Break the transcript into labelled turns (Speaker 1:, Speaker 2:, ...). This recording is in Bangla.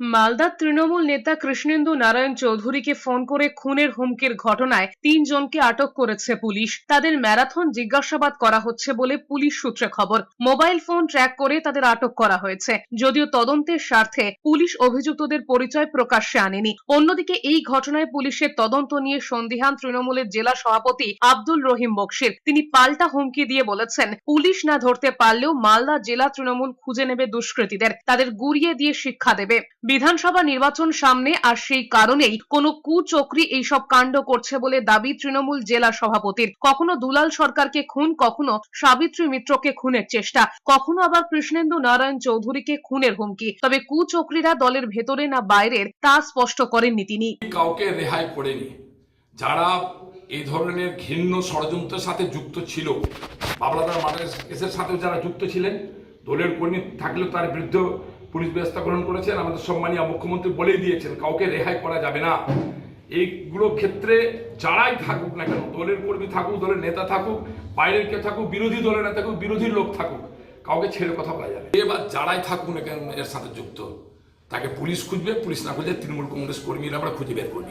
Speaker 1: মালদার তৃণমূল নেতা কৃষ্ণেন্দু নারায়ণ চৌধুরীকে ফোন করে খুনের হুমকির ঘটনায় তিনজনকে আটক করেছে পুলিশ। তাদের ম্যারাথন জিজ্ঞাসাবাদ করা হচ্ছে বলে পুলিশ সূত্রে খবর। মোবাইল ফোন ট্র্যাক করে তাদের আটক করা হয়েছে। যদিও তদন্তের স্বার্থে পুলিশ অভিযুক্তদের পরিচয় প্রকাশ্যে আনেনি। অন্যদিকে এই ঘটনায় পুলিশের তদন্ত নিয়ে সন্দিহান তৃণমূলের জেলা সভাপতি আব্দুল রহিম বক্সির। তিনি পাল্টা হুমকি দিয়ে বলেছেন, পুলিশ না ধরতে পারলেও মালদা জেলা তৃণমূল খুঁজে নেবে দুষ্কৃতীদের। তাদের গুড়িয়ে দিয়ে শিক্ষা দেবে। বিধানসভা নির্বাচন সামনে আর সেই কারণেই কোনো কুচক্রি এইসব কাণ্ড করছে বলে দাবি তৃণমূল জেলা সভাপতির। কখনো দুলাল সরকারকে খুন, কখনো সাবিত্রী মিত্রকে খুনের চেষ্টা। কখনো আবার কৃষ্ণেন্দু নারায়ণ চৌধুরীকে খুনের হুমকি। তবে কুচক্রীরা দলের ভেতরে না বাইরের তা স্পষ্ট করেননি তিনি।
Speaker 2: কাউকে রেহাই করেনি। যারা এই ধরনের ঘৃণ্য ষড়যন্ত্রের সাথে যুক্ত ছিল, বাবলাদার মার্ডার কেসের সাথেও যারা যুক্ত ছিলেন, দলের কর্মী থাকলেও তার বিরুদ্ধে পুলিশ ব্যবস্থা গ্রহণ করেছেন, আমাদের সম্মানীয় মুখ্যমন্ত্রী বলেই দিয়েছেন, কাউকে রেহাই করা যাবে না। এইগুলো ক্ষেত্রে যারাই থাকুক না কেন, দলের কর্মী থাকুক, দলের নেতা থাকুক, বাইরের কেউ থাকুক, বিরোধী দলের নেতা থাকুক, বিরোধী লোক থাকুক, কাউকে ছেড়ে কথা বলা যাবে এবার যারাই থাকুক না কেন, এর সাথে যুক্ত, তাকে পুলিশ খুঁজবে, পুলিশ না খুঁজে তৃণমূল কংগ্রেস কর্মীরা আমরা খুঁজে বের করে